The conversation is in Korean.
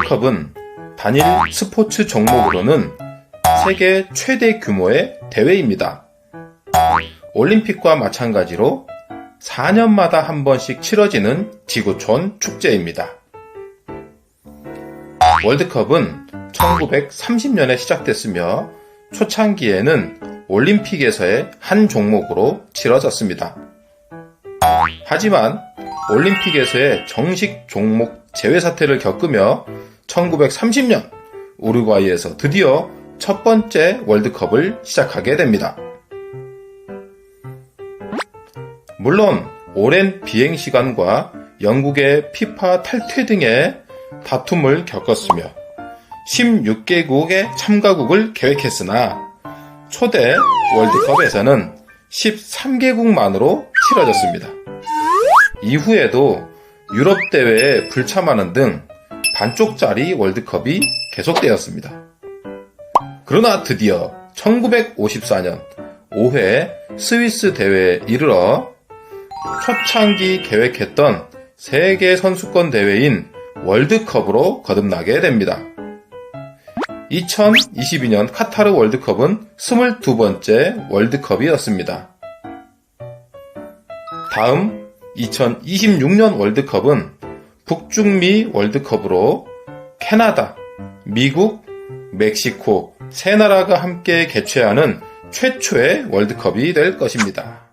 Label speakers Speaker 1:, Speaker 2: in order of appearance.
Speaker 1: 월드컵은 단일 스포츠 종목으로는 세계 최대 규모의 대회입니다. 올림픽과 마찬가지로 4년마다 한 번씩 치러지는 지구촌 축제입니다. 월드컵은 1930년에 시작됐으며 초창기에는 올림픽에서의 한 종목으로 치러졌습니다. 하지만 올림픽에서의 정식 종목 제외 사태를 겪으며 1930년 우루과이에서 드디어 첫 번째 월드컵을 시작하게 됩니다. 물론 오랜 비행 시간과 영국의 피파 탈퇴 등의 다툼을 겪었으며 16개국의 참가국을 계획했으나 초대 월드컵에서는 13개국만으로 치러졌습니다. 이후에도 유럽 대회에 불참하는 등 반쪽짜리 월드컵이 계속되었습니다. 그러나 드디어 1954년 5회 스위스 대회에 이르러 초창기 계획했던 세계 선수권 대회인 월드컵으로 거듭나게 됩니다. 2022년 카타르 월드컵은 22번째 월드컵이었습니다. 다음 2026년 월드컵은 북중미 월드컵으로 캐나다, 미국, 멕시코 세 나라가 함께 개최하는 최초의 월드컵이 될 것입니다.